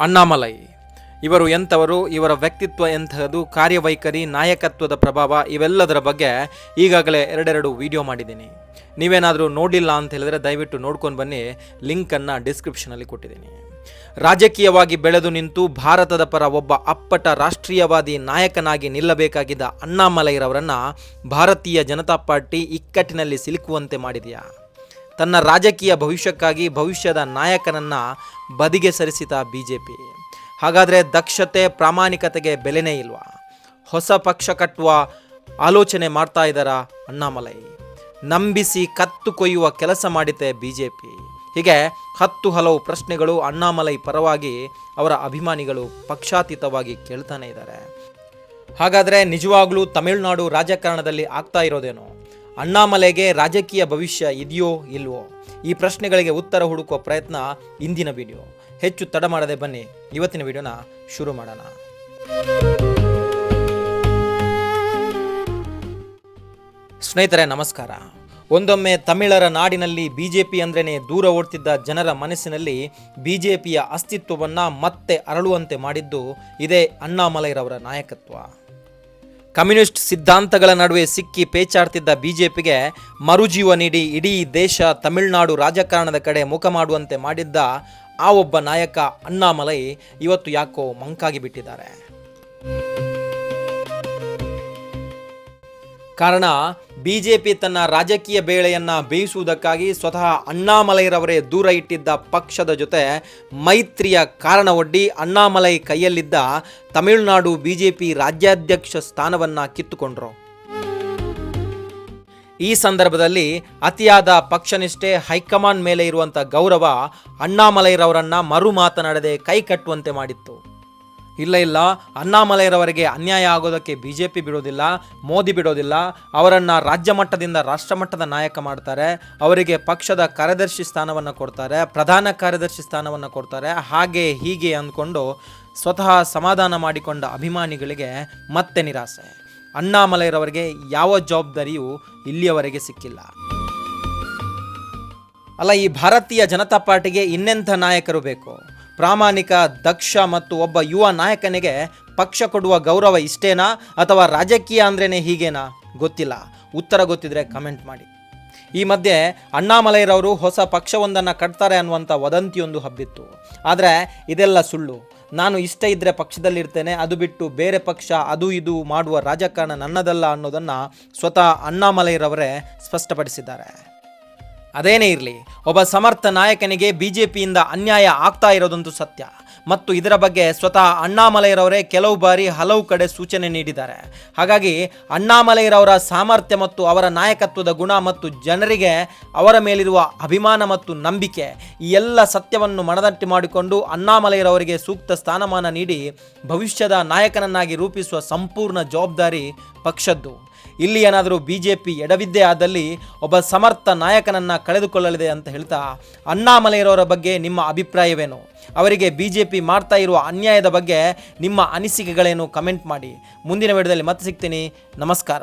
ಅಣ್ಣಾಮಲೈ. ಇವರು ಎಂಥವರು? ಇವರ ವ್ಯಕ್ತಿತ್ವ ಎಂಥದ್ದು? ಕಾರ್ಯವೈಖರಿ, ನಾಯಕತ್ವದ ಪ್ರಭಾವ ಇವೆಲ್ಲದರ ಬಗ್ಗೆ ಈಗಾಗಲೇ ಎರಡೆರಡು ವಿಡಿಯೋ ಮಾಡಿದ್ದೀನಿ. ನೀವೇನಾದರೂ ನೋಡಿಲ್ಲ ಅಂತ ಹೇಳಿದ್ರೆ ದಯವಿಟ್ಟು ನೋಡ್ಕೊಂಡು ಬನ್ನಿ. ಲಿಂಕನ್ನು ಡಿಸ್ಕ್ರಿಪ್ಷನಲ್ಲಿ ಕೊಟ್ಟಿದ್ದೀನಿ. ರಾಜಕೀಯವಾಗಿ ಬೆಳೆದು ನಿಂತು ಭಾರತದ ಪರ ಒಬ್ಬ ಅಪ್ಪಟ ರಾಷ್ಟ್ರೀಯವಾದಿ ನಾಯಕನಾಗಿ ನಿಲ್ಲಬೇಕಾಗಿದ್ದ ಅಣ್ಣಾಮಲೈರವರನ್ನು ಭಾರತೀಯ ಜನತಾ ಪಾರ್ಟಿ ಇಕ್ಕಟ್ಟಿನಲ್ಲಿ ಸಿಲುಕುವಂತೆ ಮಾಡಿದೆಯಾ? ತನ್ನ ರಾಜಕೀಯ ಭವಿಷ್ಯಕ್ಕಾಗಿ ಭವಿಷ್ಯದ ನಾಯಕನನ್ನ ಬದಿಗೆ ಸರಿಸಿದ ಪಿ ಹಾಗಾದರೆ ದಕ್ಷತೆ ಪ್ರಾಮಾಣಿಕತೆಗೆ ಬೆಲೆನೇ ಇಲ್ವಾ? ಹೊಸ ಪಕ್ಷ ಕಟ್ಟುವ ಆಲೋಚನೆ ಮಾಡ್ತಾ ಇದ್ದಾರ ಅಣ್ಣಾಮಲೈ? ನಂಬಿಸಿ ಕತ್ತು ಕೊಯ್ಯುವ ಕೆಲಸ ಮಾಡಿದೆ ಬಿ ಜೆ ಪಿ ಹೀಗೆ ಹತ್ತು ಹಲವು ಪ್ರಶ್ನೆಗಳು ಅಣ್ಣಾಮಲೈ ಪರವಾಗಿ ಅವರ ಅಭಿಮಾನಿಗಳು ಪಕ್ಷಾತೀತವಾಗಿ ಕೇಳ್ತಾನೆ ಇದ್ದಾರೆ. ಹಾಗಾದರೆ ನಿಜವಾಗ್ಲೂ ತಮಿಳುನಾಡು ರಾಜಕಾರಣದಲ್ಲಿ ಆಗ್ತಾ ಇರೋದೇನೋ? ಅಣ್ಣಾಮಲೆಗೆ ರಾಜಕೀಯ ಭವಿಷ್ಯ ಇದೆಯೋ ಇಲ್ವೋ? ಈ ಪ್ರಶ್ನೆಗಳಿಗೆ ಉತ್ತರ ಹುಡುಕುವ ಪ್ರಯತ್ನ ಇಂದಿನ ವಿಡಿಯೋ. ಹೆಚ್ಚು ತಡ ಮಾಡದೆ ಬನ್ನಿ. ಇವತ್ತಿನ ವಿಡಿಯೋನ ಶುರು ಮಾಡೋಣ. ಸ್ನೇಹಿತರೆ, ನಮಸ್ಕಾರ. ಒಂದೊಮ್ಮೆ ತಮಿಳರ ನಾಡಿನಲ್ಲಿ ಬಿ ಜೆ ಪಿ ಅಂದ್ರೇ ದೂರ ಓಡ್ತಿದ್ದ ಜನರ ಮನಸ್ಸಿನಲ್ಲಿ ಬಿ ಜೆ ಪಿಯ ಅಸ್ತಿತ್ವವನ್ನು ಮತ್ತೆ ಅರಳುವಂತೆ ಮಾಡಿದ್ದು ಇದೇ ಅಣ್ಣಾಮಲೈರವರ ನಾಯಕತ್ವ. ಕಮ್ಯುನಿಸ್ಟ್ ಸಿದ್ಧಾಂತಗಳ ನಡುವೆ ಸಿಕ್ಕಿ ಪೇಚಾಡ್ತಿದ್ದ ಬಿಜೆಪಿಗೆ ಮರುಜೀವ ನೀಡಿ ಇಡೀ ದೇಶ ತಮಿಳುನಾಡು ರಾಜಕಾರಣದ ಕಡೆ ಮುಖ ಮಾಡುವಂತೆ ಮಾಡಿದ್ದ ಆ ಒಬ್ಬ ನಾಯಕ ಅಣ್ಣಾಮಲೈ ಇವತ್ತು ಯಾಕೋ ಮಂಕಾಗಿ ಬಿಟ್ಟಿದ್ದಾರೆ. ಕಾರಣ, ಬಿಜೆಪಿ ತನ್ನ ರಾಜಕೀಯ ಬೇಳೆಯನ್ನ ಬೇಯಿಸುವುದಕ್ಕಾಗಿ ಸ್ವತಃ ಅಣ್ಣಾಮಲೈರವರೇ ದೂರ ಇಟ್ಟಿದ್ದ ಪಕ್ಷದ ಜೊತೆ ಮೈತ್ರಿಯ ಕಾರಣ ಒಡ್ಡಿ ಅಣ್ಣಾಮಲೈ ಕೈಯಲ್ಲಿದ್ದ ತಮಿಳುನಾಡು ಬಿಜೆಪಿ ರಾಜ್ಯಾಧ್ಯಕ್ಷ ಸ್ಥಾನವನ್ನ ಕಿತ್ತುಕೊಂಡ್ರು. ಈ ಸಂದರ್ಭದಲ್ಲಿ ಅತಿಯಾದ ಪಕ್ಷನಿಷ್ಠೆ ಹೈಕಮಾಂಡ್ ಮೇಲೆ ಇರುವಂಥ ಗೌರವ ಅಣ್ಣಾಮಲೈರವರನ್ನ ಮರು ಮಾತನಾಡದೆ ಕೈ ಕಟ್ಟುವಂತೆ ಮಾಡಿತ್ತು. ಇಲ್ಲ ಇಲ್ಲ. ಅಣ್ಣಾಮಲೈರವರಿಗೆ ಅನ್ಯಾಯ ಆಗೋದಕ್ಕೆ ಬಿ ಜೆ ಪಿ ಬಿಡೋದಿಲ್ಲ, ಮೋದಿ ಬಿಡೋದಿಲ್ಲ. ಅವರನ್ನು ರಾಜ್ಯ ಮಟ್ಟದಿಂದ ರಾಷ್ಟ್ರ ಮಟ್ಟದ ನಾಯಕ ಮಾಡ್ತಾರೆ. ಅವರಿಗೆ ಪಕ್ಷದ ಕಾರ್ಯದರ್ಶಿ ಸ್ಥಾನವನ್ನು ಕೊಡ್ತಾರೆ, ಪ್ರಧಾನ ಕಾರ್ಯದರ್ಶಿ ಸ್ಥಾನವನ್ನು ಕೊಡ್ತಾರೆ. ಹಾಗೆ ಹೀಗೆ ಅಂದ್ಕೊಂಡು ಸ್ವತಃ ಸಮಾಧಾನ ಮಾಡಿಕೊಂಡ ಅಭಿಮಾನಿಗಳಿಗೆ ಮತ್ತೆ ನಿರಾಸೆ. ಅಣ್ಣಾಮಲೈರವರಿಗೆ ಯಾವ ಜವಾಬ್ದಾರಿಯೂ ಇಲ್ಲಿಯವರೆಗೆ ಸಿಕ್ಕಿಲ್ಲ. ಅಲ್ಲ, ಈ ಭಾರತೀಯ ಜನತಾ ಪಾರ್ಟಿಗೆ ಇನ್ನೆಂಥ ನಾಯಕರು ಬೇಕು? ಪ್ರಾಮಾಣಿಕ, ದಕ್ಷ ಮತ್ತು ಒಬ್ಬ ಯುವ ನಾಯಕನಿಗೆ ಪಕ್ಷ ಕೊಡುವ ಗೌರವ ಇಷ್ಟೇನಾ ಅಥವಾ ರಾಜಕೀಯ ಅಂದ್ರೇ ಹೀಗೇನಾ? ಗೊತ್ತಿಲ್ಲ. ಉತ್ತರ ಗೊತ್ತಿದ್ರೆ ಕಮೆಂಟ್ ಮಾಡಿ. ಈ ಮಧ್ಯೆ ಅಣ್ಣಾಮಲೈರವರು ಹೊಸ ಪಕ್ಷವೊಂದನ್ನು ಕಟ್ತಾರೆ ಅನ್ನುವಂಥ ವದಂತಿಯೊಂದು ಹಬ್ಬಿತ್ತು. ಆದರೆ ಇದೆಲ್ಲ ಸುಳ್ಳು. ನಾನು ಇಷ್ಟ ಇದ್ದರೆ ಪಕ್ಷದಲ್ಲಿರ್ತೇನೆ, ಅದು ಬಿಟ್ಟು ಬೇರೆ ಪಕ್ಷ ಅದು ಇದು ಮಾಡುವ ರಾಜಕಾರಣ ನನ್ನದಲ್ಲ ಅನ್ನೋದನ್ನು ಸ್ವತಃ ಅಣ್ಣಾಮಲೈರವರೇ ಸ್ಪಷ್ಟಪಡಿಸಿದ್ದಾರೆ. ಅದೇನೇ ಇರಲಿ, ಒಬ್ಬ ಸಮರ್ಥ ನಾಯಕನಿಗೆ ಬಿಜೆಪಿಯಿಂದ ಅನ್ಯಾಯ ಆಗ್ತಾ ಇರೋದಂತೂ ಸತ್ಯ. ಮತ್ತು ಇದರ ಬಗ್ಗೆ ಸ್ವತಃ ಅಣ್ಣಾಮಲೈರವರೇ ಕೆಲವು ಬಾರಿ ಹಲವು ಕಡೆ ಸೂಚನೆ ನೀಡಿದ್ದಾರೆ. ಹಾಗಾಗಿ ಅಣ್ಣಾಮಲೈರವರ ಸಾಮರ್ಥ್ಯ ಮತ್ತು ಅವರ ನಾಯಕತ್ವದ ಗುಣ ಮತ್ತು ಜನರಿಗೆ ಅವರ ಮೇಲಿರುವ ಅಭಿಮಾನ ಮತ್ತು ನಂಬಿಕೆ ಈ ಎಲ್ಲ ಸತ್ಯವನ್ನು ಮನದಟ್ಟಿ ಮಾಡಿಕೊಂಡು ಅಣ್ಣಾಮಲೈರವರಿಗೆ ಸೂಕ್ತ ಸ್ಥಾನಮಾನ ನೀಡಿ ಭವಿಷ್ಯದ ನಾಯಕನನ್ನಾಗಿ ರೂಪಿಸುವ ಸಂಪೂರ್ಣ ಜವಾಬ್ದಾರಿ ಪಕ್ಷದ್ದು. ಇಲ್ಲಿ ಏನಾದರೂ ಬಿ ಜೆ ಪಿ ಎಡವಿದ್ದೇ ಆದಲ್ಲಿ ಒಬ್ಬ ಸಮರ್ಥ ನಾಯಕನನ್ನು ಕಳೆದುಕೊಳ್ಳಲಿದೆ ಅಂತ ಹೇಳ್ತಾ ಅಣ್ಣಾಮಲೆಯರವರ ಬಗ್ಗೆ ನಿಮ್ಮ ಅಭಿಪ್ರಾಯವೇನು? ಅವರಿಗೆ ಬಿ ಜೆ ಪಿ ಮಾಡ್ತಾ ಇರುವ ಅನ್ಯಾಯದ ಬಗ್ಗೆ ನಿಮ್ಮ ಅನಿಸಿಕೆಗಳೇನು? ಕಮೆಂಟ್ ಮಾಡಿ. ಮುಂದಿನ ವಿಡಿಯೋದಲ್ಲಿ ಮತ್ತೆ ಸಿಗ್ತೀನಿ. ನಮಸ್ಕಾರ.